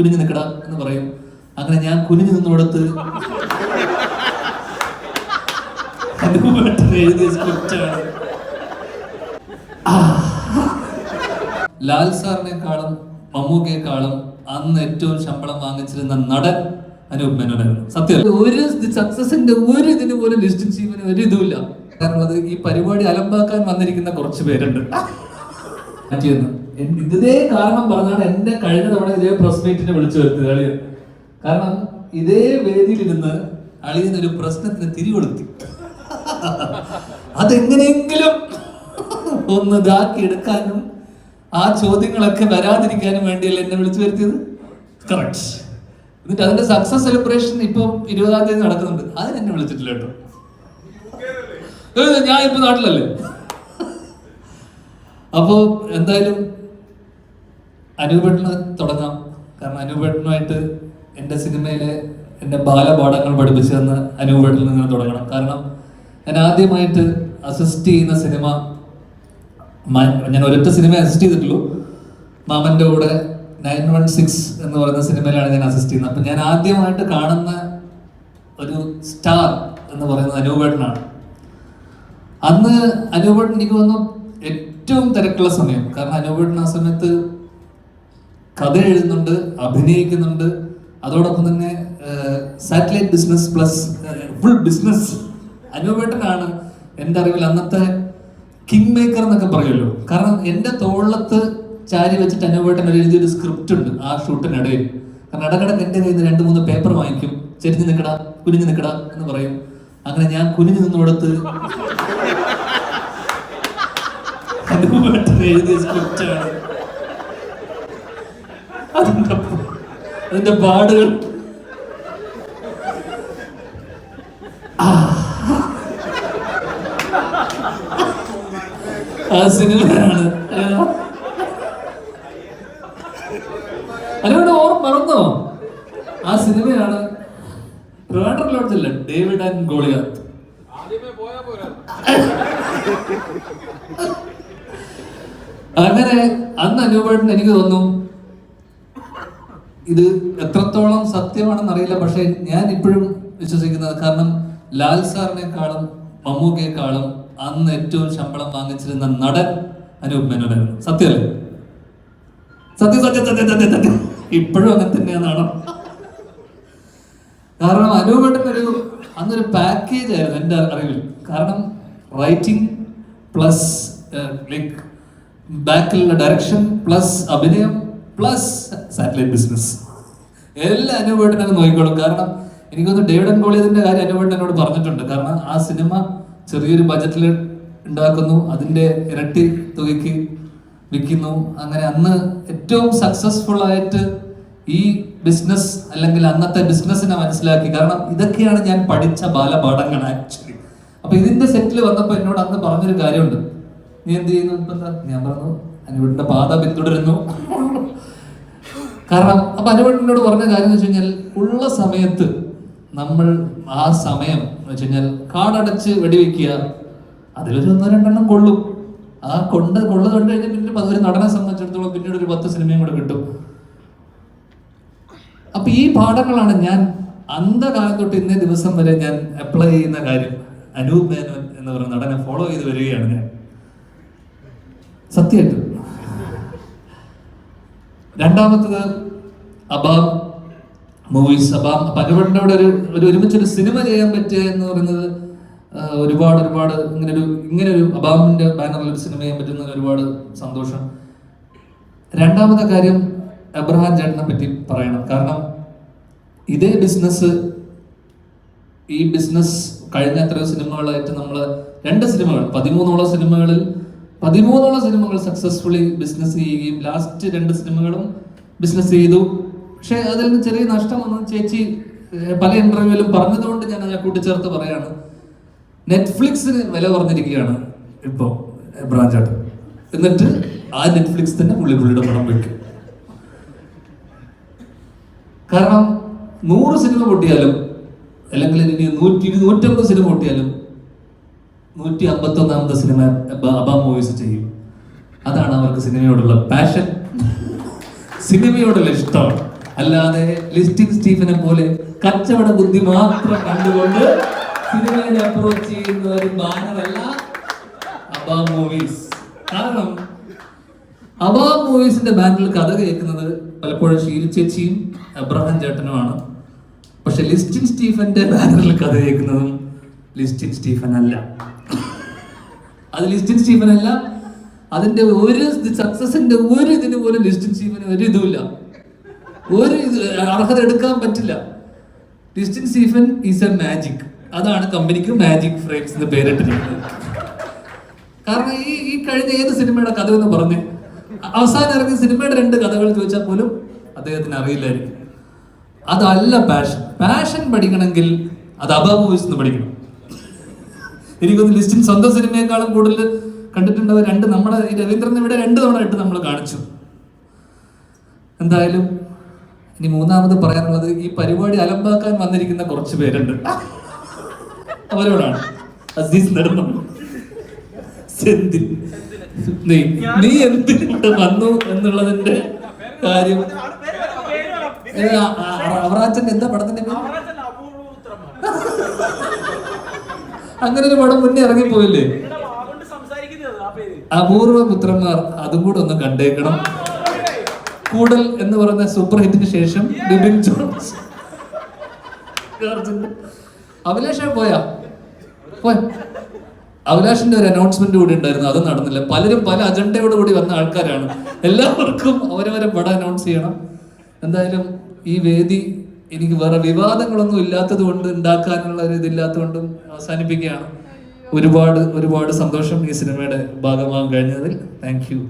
കുനിഞ്ഞു നിൽക്കട എന്ന് പറയും. അങ്ങനെ ഞാൻ കുനിഞ്ഞു നിന്നോടത്ത് എഴുതിയ സ്ക്രിപ്റ്റാണ് ലാൽ സാറിനെക്കാളും മമ്മൂക്കയെക്കാളും അന്ന് ഏറ്റവും ശമ്പളം വാങ്ങിച്ചിരുന്ന നടൻ അനൂപ് മേനോനായിരുന്നു. സത്യം. ഒരു സക്സസിന്റെ ഒരു ഇതിന് പോലും ലിസ്റ്റ് ചെയ്യുന്നതിന് ഒരു ഇതുമില്ല. കാരണം അത് ഈ പരിപാടി അലമ്പാക്കാൻ വന്നിരിക്കുന്ന കുറച്ച് പേരുണ്ട്. മാറ്റിയെന്ന് എൻ- ഇതേ കാരണം പറഞ്ഞാണ് എന്റെ കഴിഞ്ഞ തവണ ഇതേ പ്രസ് മീറ്റിനെ വിളിച്ചു വരുത്തിയത് അളിയൻ. കാരണം ഇതേ വേദിയിലിരുന്ന് അളിയൻ ഒരു പ്രശ്നത്തിന് തിരികൊളുത്തി. അതെങ്ങനെയെങ്കിലും ഒന്ന് ഇതാക്കി എടുക്കാനും ആ ചോദ്യങ്ങളൊക്കെ വരാതിരിക്കാനും വേണ്ടിയല്ലേ എന്നെ വിളിച്ചു വരുത്തിയത്? കറക്റ്റ് എന്നിട്ട് അതിന്റെ സക്സസ് സെലിബ്രേഷൻ ഇപ്പൊ ഇരുപതാം തീയതി നടക്കുന്നുണ്ട്. അതിനെന്നെ വിളിച്ചിട്ടില്ല കേട്ടോ. ഞാൻ ഇപ്പൊ നാട്ടിലല്ലേ? അപ്പോ എന്തായാലും അനൂപേട്ടന് തുടങ്ങാം. കാരണം അനൂപേട്ടനുമായിട്ട് എന്റെ സിനിമയിലെ എന്റെ ബാലപാഠങ്ങൾ പഠിപ്പിച്ചു തന്ന അനൂപേട്ടനിൽ നിന്ന് തുടങ്ങണം. കാരണം ഞാൻ ആദ്യമായിട്ട് അസിസ്റ്റ് ചെയ്യുന്ന സിനിമ ഞാൻ ഒരൊറ്റ സിനിമ അസിസ്റ്റ് ചെയ്തിട്ടുള്ളൂ. മാമന്റെ കൂടെ നയൻ വൺ സിക്സ് എന്ന് പറയുന്ന സിനിമയിലാണ് ഞാൻ അസിസ്റ്റ് ചെയ്യുന്നത്. അപ്പം ഞാൻ ആദ്യമായിട്ട് കാണുന്ന ഒരു സ്റ്റാർ എന്ന് പറയുന്നത് അനൂപേട്ടനാണ്. അന്ന് അനൂപേട്ടൻ എനിക്ക് തോന്നുന്നു ഏറ്റവും തിരക്കുള്ള സമയം. കാരണം അനൂപേട്ടൻ ആ സമയത്ത് കഥ എഴുതുന്നുണ്ട് അഭിനയിക്കുന്നുണ്ട്. അതോടൊപ്പം തന്നെ satellite business plus full business അനുഭവേട്ടനാണ് എന്റെ അറിവിൽ അന്നത്തെ കിങ് മേക്കർ എന്നൊക്കെ പറയുമല്ലോ കാരണം എന്റെ തോളത്ത് ചാരി വെച്ചിട്ട് അനുഭവേട്ടൻ എഴുതിയൊരു സ്ക്രിപ്റ്റ് ഉണ്ട് ആ ഷൂട്ടിനിടയിൽ. കാരണം ഇടക്കിടക്ക് എന്റെ കയ്യിൽ നിന്ന് രണ്ട് മൂന്ന് പേപ്പർ വാങ്ങിക്കും. ചെരിഞ്ഞ് നിൽക്കടാ കുനിഞ്ഞ് നിൽക്കട എന്ന് പറയും. അങ്ങനെ ഞാൻ കുനിഞ്ഞ് നിന്നോടത്ത് അനൂപേട്ടൻ എഴുതിയ സ്ക്രിപ്റ്റാണ് അതിന്റെ അതിന്റെ പാടുകൾ? ആ. സിനിമയാണ്. അതിനോട് ഓർ മറന്നോ? ആ സിനിമയാണ് ട്രിവാൻഡ്രം ലോഡ്ജല്ല ഡേവിഡ് ആൻഡ് ഗോളിയാത്ത് അങ്ങനെ അന്ന് അനുഭവം എനിക്ക് തോന്നുന്നു ഇത് എത്രത്തോളം സത്യമാണെന്ന് അറിയില്ല പക്ഷെ ഞാൻ ഇപ്പോഴും വിശ്വസിക്കുന്നത് കാരണം ലാൽ സാറിനെക്കാളും മമ്മൂക്കയെക്കാളും അന്ന് ഏറ്റവും ശമ്പളം വാങ്ങിച്ചിരുന്ന നടൻ അനൂപ് മേനോനായിരുന്നു. സത്യമല്ലേ? സത്യം സത്യം സത്യം സത്യം സത്യം. ഇപ്പോഴും അങ്ങനെ തന്നെയാണ് കാരണം അനൂപേട്ടൻ ഒരു അന്നൊരു പാക്കേജ് ആയിരുന്നു എന്റെ അറിവിൽ. കാരണം റൈറ്റിംഗ് പ്ലസ് ലൈക്ക് ബാക്കിലുള്ള ഡയറക്ഷൻ പ്ലസ് അഭിനയം പ്ലസ് സാറ്റലൈറ്റ് ബിസിനസ് എല്ലാം തന്നെ നോക്കിക്കോളും. കാരണം എനിക്കൊന്ന് ഡേവിഡ് ആൻഡ് ഗോളിയതിന്റെ കാര്യം അനൂപേട്ടൻ എന്നോട് പറഞ്ഞിട്ടുണ്ട്. കാരണം ആ സിനിമ ചെറിയൊരു ബജറ്റിൽ ഉണ്ടാക്കുന്നു. അതിന്റെ ഇരട്ടി തുകയ്ക്ക് വിൽക്കുന്നു. അങ്ങനെ അന്ന് ഏറ്റവും സക്സസ്ഫുൾ ആയിട്ട് ഈ ബിസിനസ് അല്ലെങ്കിൽ അന്നത്തെ ബിസിനസ്സിനെ മനസ്സിലാക്കി. കാരണം ഇതൊക്കെയാണ് ഞാൻ പഠിച്ച ബാലപാഠങ്ങൾ ആക്ച്വലി അപ്പൊ ഇതിന്റെ സെറ്റിൽ വന്നപ്പോ എന്നോട് അന്ന് പറഞ്ഞൊരു കാര്യമുണ്ട്. നീ എന്ത് ചെയ്യുന്നു? ഞാൻ പറഞ്ഞു അനുവിടിന്റെ പാത പിന്തുടരുന്നു. കാരണം അപ്പൊ അനുവിടിനോട് പറഞ്ഞ കാര്യം എന്ന് വെച്ച് കഴിഞ്ഞാൽ ഉള്ള സമയത്ത് നമ്മൾ ആ സമയം എന്ന് വെച്ച് കഴിഞ്ഞാൽ കാടടച്ച് വെടിവെക്കുക അതിലൊരു ഒന്നോ രണ്ടെണ്ണം കൊള്ളും. ആ കൊണ്ട് കൊള്ള കണ്ടു കഴിഞ്ഞാൽ പിന്നെ ഒരു നടനെ സംബന്ധിച്ചിടത്തോളം പിന്നീട് ഒരു പത്ത് സിനിമയും കൂടെ കിട്ടും. അപ്പൊ ഈ പാഠങ്ങളാണ് ഞാൻ അന്ധകാലം തൊട്ട് ഇന്നേ ദിവസം വരെ ഞാൻ അപ്ലൈ ചെയ്യുന്ന കാര്യം. അനൂപ് മേനോൻ എന്ന് പറയുന്ന നടനെ ഫോളോ ചെയ്ത് വരികയാണ് ഞാൻ. സത്യമായിട്ടും. രണ്ടാമത്തത് അബാം മൂവീസ് അബാം അപ്പൊ ഒരു ഒരു ഒരുമിച്ചൊരു സിനിമ ചെയ്യാൻ പറ്റുക എന്ന് പറയുന്നത് ഒരുപാട് ഒരുപാട് ഇങ്ങനെ ഒരു ഇങ്ങനെ ഒരു അബാമിന്റെ ബാനറിൽ ഒരു സിനിമ ചെയ്യാൻ പറ്റുന്ന ഒരുപാട് സന്തോഷം. രണ്ടാമത്തെ കാര്യം അബ്രഹാം ചേട്ടനെ പറ്റി പറയണം. കാരണം ഇതേ ബിസിനസ് ഈ ബിസിനസ് കഴിഞ്ഞ എത്രയോ സിനിമകളായിട്ട് നമ്മൾ രണ്ട് സിനിമകൾ പതിമൂന്നോളം സിനിമകളിൽ പതിമൂന്നോളം സിനിമകൾ സക്സസ്ഫുള്ളി ബിസിനസ് ചെയ്യുകയും ലാസ്റ്റ് രണ്ട് സിനിമകളും ബിസിനസ് ചെയ്തു. പക്ഷെ അതിൽ നിന്ന് ചെറിയ നഷ്ടം വന്നു ചേച്ചി പല ഇന്റർവ്യൂവിലും പറഞ്ഞതുകൊണ്ട് ഞാൻ അത് കൂട്ടിച്ചേർത്ത് പറയാണ്. നെറ്റ്ഫ്ലിക്സിന് വില പറഞ്ഞിരിക്കുകയാണ് ഇപ്പോ ബ്രാഞ്ചാട്ട്. എന്നിട്ട് ആ നെറ്റ്ഫ്ലിക്സ് തന്നെ പുള്ളി പുള്ളിയുടെ പടം വെക്കും. കാരണം നൂറ് സിനിമ പൊട്ടിയാലും അല്ലെങ്കിൽ ഇനി നൂറ്റി നൂറ്റമ്പത് സിനിമ പൊട്ടിയാലും നൂറ്റി അമ്പത്തി ഒന്നാമത്തെ സിനിമ അബാ മൂവീസ് ചെയ്യും. അതാണ് അവർക്ക് സിനിമയോടുള്ള പാഷൻ സിനിമയോടുള്ള ഇഷ്ടം. അല്ലാതെ ലിസ്റ്റിൻ സ്റ്റീഫനെ പോലെ കച്ചവട ബുദ്ധി മാത്രം കണ്ടുകൊണ്ട് സിനിമയെ അപ്രോച്ച് ചെയ്യുന്ന ഒരു ബാനറല്ല അബാ മൂവീസ് കാരണം അബാ മൂവീസിന്റെ ബാനറിൽ കഥ കേൾക്കുന്നത് പലപ്പോഴും ഷീല ചേച്ചിയും അബ്രഹാം ചേട്ടനുമാണ്. പക്ഷെ ലിസ്റ്റിൻ സ്റ്റീഫന്റെ ബാനറിൽ കഥ കേൾക്കുന്നതും ലിസ്റ്റിൻ സ്റ്റീഫൻ അല്ല അത് ലിസ്റ്റിൻ സ്റ്റീഫൻ അല്ല അതിന്റെ ഒരു സക്സസിന്റെ ഒരു ഇതിന് പോലും ലിസ്റ്റിൻ സ്റ്റീഫന് ഒരു ഇതുമില്ല. ഒരു ഇത് അർഹത എടുക്കാൻ പറ്റില്ല. Listin Stephen is a magic അതാണ് കമ്പനിക്ക് മാജിക് ഫ്രെയിംസ് എന്ന് പേരിട്ടിരിക്കുന്നത്. കാരണം ഈ ഈ കഴിഞ്ഞ ഏത് സിനിമയുടെ കഥ എന്ന് പറഞ്ഞ് അവസാനം ഇറങ്ങിയ സിനിമയുടെ രണ്ട് കഥകൾ ചോദിച്ചാൽ പോലും അദ്ദേഹത്തിന് അറിയില്ലായിരിക്കും. അതല്ല പാഷൻ പാഷൻ പഠിക്കണമെങ്കിൽ അത് അബാബോയ്സ് എന്ന് പഠിക്കണം. എനിക്കൊന്ന് ലിസ്റ്റിൻ സ്വന്തം സിനിമയെക്കാളും കൂടുതൽ കണ്ടിട്ടുണ്ടാവുക രണ്ട് നമ്മുടെ ഈ രവീന്ദ്രൻ ഇവിടെ രണ്ട് തവണ ഇട്ട് നമ്മൾ കാണിച്ചു. എന്തായാലും ഇനി മൂന്നാമത് പറയാനുള്ളത് ഈ പരിപാടി അലമ്പാക്കാൻ വന്നിരിക്കുന്ന കുറച്ച് പേരുണ്ട്. അവരോടാണ്. അസീസ് നീ നീ വന്നു എന്നുള്ളതിന്റെ കാര്യം. അവറാച്ചന്റെ എന്താ പടത്തിന്റെ അങ്ങനെ ഒരു പടം മുന്നേ ഇറങ്ങിപ്പോയില്ലേ? അപൂർവ പുത്രന്മാർ അതും കൂടെ ഒന്ന് കണ്ടേക്കണം. കൂടൽ എന്ന് പറയുന്ന സൂപ്പർ ഹിറ്റിന് ശേഷം ബിബിൻ ജോൺസ് അഭിലാഷേ പോയാ? പോയ. അഭിലാഷിന്റെ ഒരു അനൗൺസ്മെന്റ് കൂടി ഉണ്ടായിരുന്നു അത് നടന്നില്ല. പലരും പല അജണ്ടയോട് കൂടി വന്ന ആൾക്കാരാണ്. എല്ലാവർക്കും അവരവരെ പടം അനൗൺസ് ചെയ്യണം. എന്തായാലും ഈ വേദി എനിക്ക് വേറെ വിവാദങ്ങളൊന്നും ഇല്ലാത്തത് കൊണ്ട് ഉണ്ടാക്കാനുള്ള ഒരു ഇതില്ലാത്തതുകൊണ്ടും അവസാനിപ്പിക്കുകയാണ്. ഒരുപാട് ഒരുപാട് സന്തോഷം ഈ സിനിമയുടെ ഭാഗമാകാൻ കഴിഞ്ഞതിൽ. Thank you